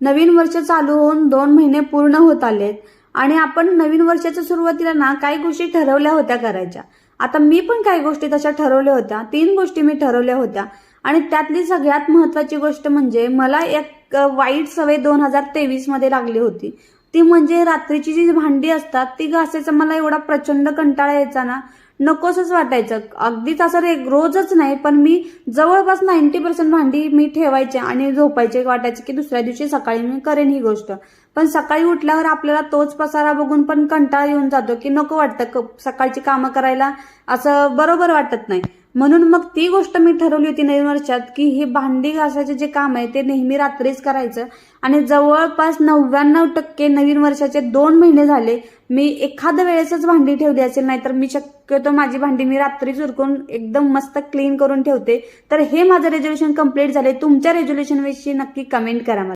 नवीन वर्ष चालू होऊन दोन महिने पूर्ण होत आलेत. आणि आपण नवीन वर्षाच्या सुरुवातीला ना काही गोष्टी ठरवल्या होत्या करायच्या. आता मी पण काही गोष्टी तशा ठरवल्या होत्या. तीन गोष्टी मी ठरवल्या होत्या. आणि त्यातली सगळ्यात महत्वाची गोष्ट म्हणजे मला एक वाईट सवय दोन हजार तेवीसमध्ये लागली होती. ती म्हणजे रात्रीची जी भांडी असतात ती घासायचा मला एवढा प्रचंड कंटाळा यायचा ना नकोसच वाटायचं. अगदीच असं रे रोजच नाही पण मी जवळपास नाईन्टी पर्सेंट भांडी मी ठेवायचे आणि झोपायचे वाटायचे की दुसऱ्या दिवशी सकाळी मी करेन ही गोष्ट. पण सकाळी उठल्यावर आपल्याला तोच पसारा बघून पण कंटाळा येऊन जातो की नको वाटतं सकाळची कामं करायला. असं बरोबर वाटत नाही. म्हणून मग ती गोष्ट मी ठरवली होती नवीन वर्षात की हे भांडी घासायचे जे काम आहे ते नेहमी रात्रीच करायचं. आणि जवळपास नव्याण्णव टक्के नवीन वर्षाचे दोन महिने झाले मी एखाद्या वेळेसच भांडी ठेवली असेल नाहीतर मी शक्यतो माझी भांडी मी रात्रीच उरकून एकदम मस्त क्लीन करून ठेवते. तर हे माझं रेझोल्युशन कंप्लीट झाले तुमच्या रेझोल्युशनविषयी नक्की कमेंट करा